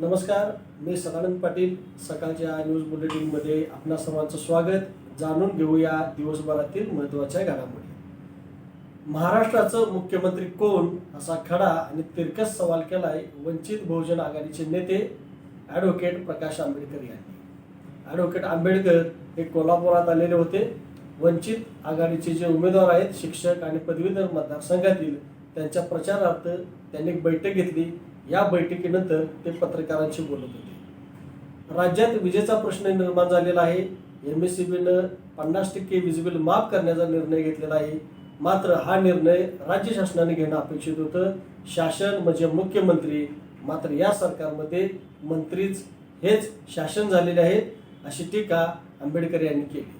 नमस्कार मी सदानंद पाटील सकाळच्या न्यूज बुलेटिनमध्ये आपणा सर्वांचं स्वागत. जाणून घेऊया दिवसभरातील महत्त्वाच्या घडामोडी. महाराष्ट्राचं मुख्यमंत्री कोण असा खडा आणि तिरकस सवाल केलाय वंचित बहुजन आघाडीचे नेते ॲडव्होकेट प्रकाश आंबेडकर यांनी. ॲडव्होकेट आंबेडकर हे कोल्हापुरात आलेले होते. वंचित आघाडीचे जे उमेदवार आहेत शिक्षक आणि पदवीधर मतदारसंघातील त्यांच्या प्रचारार्थ त्यांनी एक बैठक घेतली. या बैठकीनंतर ते पत्रकारांशी बोलत होते. राज्यात विजेचा प्रश्न निर्माण झालेला आहे. एम एस सी बीनं पन्नास टक्के वीज बिल माफ करण्याचा निर्णय घेतलेला आहे. मात्र हा निर्णय राज्य शासनाने घेणं अपेक्षित होतं. शासन म्हणजे मुख्यमंत्री मात्र या सरकारमध्ये मंत्रीच हेच शासन झालेले आहेत अशी टीका आंबेडकर यांनी केली.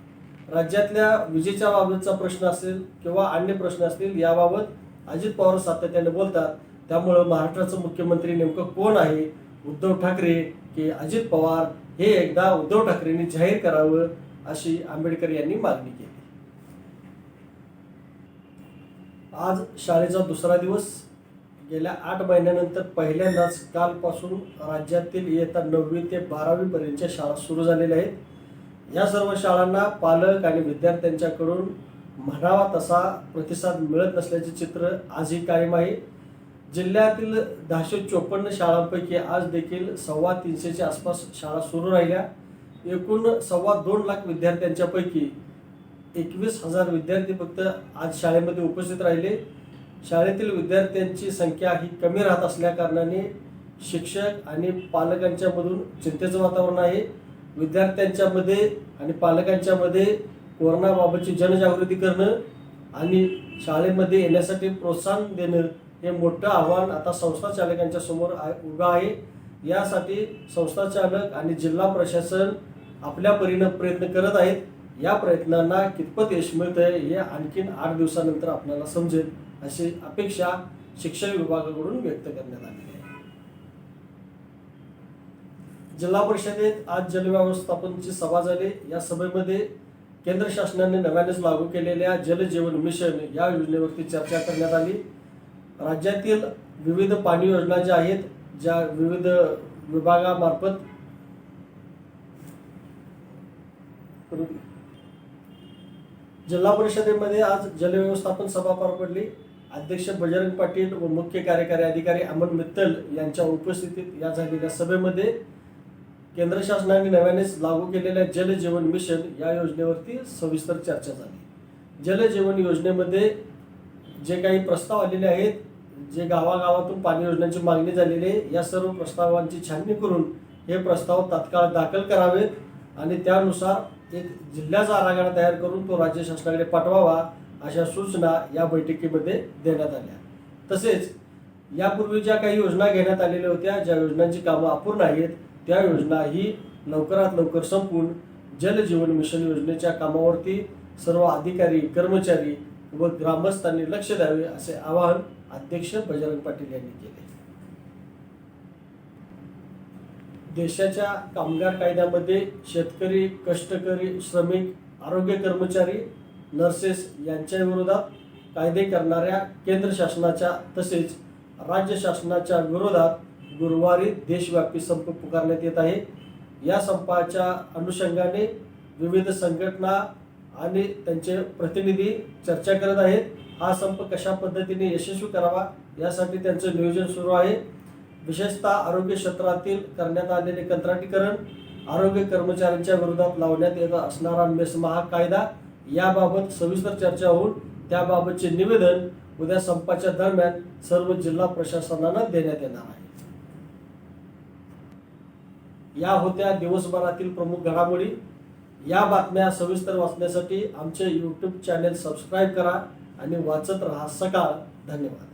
राज्यातल्या विजेच्या बाबतचा प्रश्न असेल किंवा अन्य प्रश्न असतील याबाबत अजित पवार सातत्याने बोलतात. त्यामुळं महाराष्ट्राचं मुख्यमंत्री नेमकं कोण आहे? उद्धव ठाकरे की अजित पवार हे एकदा उद्धव ठाकरेंनी जाहीर करावं अशी आंबेडकर यांनी मागणी केली. आज शाळेचा दुसरा दिवस. गेल्या आठ महिन्यानंतर पहिल्यांदाच कालपासून राज्यातील इयत्ता नववी ते बारावी पर्यंतच्या शाळा सुरू झालेल्या आहेत. या सर्व शाळांना पालक आणि विद्यार्थ्यांच्याकडून म्हणावा तसा प्रतिसाद मिळत नसल्याचे चित्र आजही कायम आहे. जिल्ह्यातील दहाशे चोपन्न शाळांपैकी आज देखील सव्वा तीनशेच्या आसपास शाळा सुरू राहिल्या. एकूण सव्वा दोन लाख विद्यार्थ्यांच्यापैकी एकवीस हजार विद्यार्थी फक्त आज शाळेमध्ये उपस्थित राहिले. शाळेतील विद्यार्थ्यांची संख्या ही कमी राहत असल्याकारणाने शिक्षक आणि पालकांच्यामधून चिंतेचं वातावरण आहे. विद्यार्थ्यांच्यामध्ये आणि पालकांच्यामध्ये कोरोनाबाबतची जनजागृती करणं आणि शाळेमध्ये येण्यासाठी प्रोत्साहन देणं हे मोठं आव्हान आता संस्था चालकांच्या समोर उभं आहे. यासाठी संस्था चालक आणि जिल्हा प्रशासन आपल्या परीनं प्रयत्न करत आहेत. या प्रयत्नांना कितपत यश मिळतंय हे आणखीन आठ दिवसानंतर आपल्याला समजेल अशी अपेक्षा शिक्षण विभागाकडून व्यक्त करण्यात आली आहे. जिल्हा परिषदेत आज जलव्यवस्थापनची सभा झाली. या सभेमध्ये केंद्र शासनाने नव्यानेच लागू केलेल्या जल जीवन मिशन या योजनेवरती चर्चा करण्यात आली. राज्यातील विविध पाणी योजना ज्या आहेत ज्या विविध विभागामार्फत जिल्हा परिषदेमध्ये आज जलव्यवस्थापन सभा पार पडली. अध्यक्ष बजरंग पाटील व मुख्य कार्यकारी अधिकारी अमन मित्तल यांच्या उपस्थितीत या झालेल्या सभेमध्ये केंद्र शासनाने नव्यानेच लागू केलेल्या जल जीवन मिशन या योजनेवरती सविस्तर चर्चा झाली. जल जीवन योजनेमध्ये जे काही प्रस्ताव आलेले आहेत जे गावागावातून पाणी योजनांची मागणी झालेली आहे या सर्व प्रस्तावांची छाननी करून हे प्रस्ताव तात्काळ दाखल करावेत आणि त्यानुसार एक जिल्ह्याचा आराखडा तयार करून तो राज्य शासनाकडे पाठवावा अशा सूचना या बैठकीमध्ये देण्यात आल्या. तसेच यापूर्वी ज्या काही योजना घेण्यात आलेल्या होत्या ज्या योजनांची कामं अपूर्ण आहेत त्या योजना ही लवकरात लवकर संपून जल जीवन मिशन योजनेच्या कामावरती सर्व अधिकारी कर्मचारी व ग्रामस्थांनी लक्ष द्यावे असे आवाहन अध्यक्ष बजरंग पाटील यांनी केले. देशाच्या कामगार कायद्यामध्ये शेतकरी कष्टकरी श्रमिक आरोग्य कर्मचारी नर्सेस यांच्या विरोधात कायदे करणाऱ्या केंद्र शासनाच्या तसेच राज्य शासनाच्या विरोधात गुरुवारी देशव्यापी संप पुकारण्यात येत आहे. या संपाच्या अनुषंगाने विविध संघटना आणि त्यांचे प्रतिनिधी चर्चा करत आहेत. हा संप कशा पद्धतीने यशस्वी करावा यासाठी त्यांचं नियोजन सुरू आहे. विशेषतः आरोग्य क्षेत्रातील करण्यात आलेले कंत्राटीकरण आरोग्य कर्मचाऱ्यांच्या विरोधात लावण्यात येत असणारा मेसमहा कायदा याबाबत सविस्तर चर्चा होऊन त्याबाबतचे निवेदन उद्या संपाच्या दरम्यान सर्व जिल्हा प्रशासनाला देण्यात येणार आहे. या होत्या दिवसभरातील प्रमुख घडामोडी. या बातम्या सविस्तर वाचण्यासाठी आमचे यूट्यूब चॅनेल सबस्क्राईब करा आणि वाचत राहा सकाळ. धन्यवाद.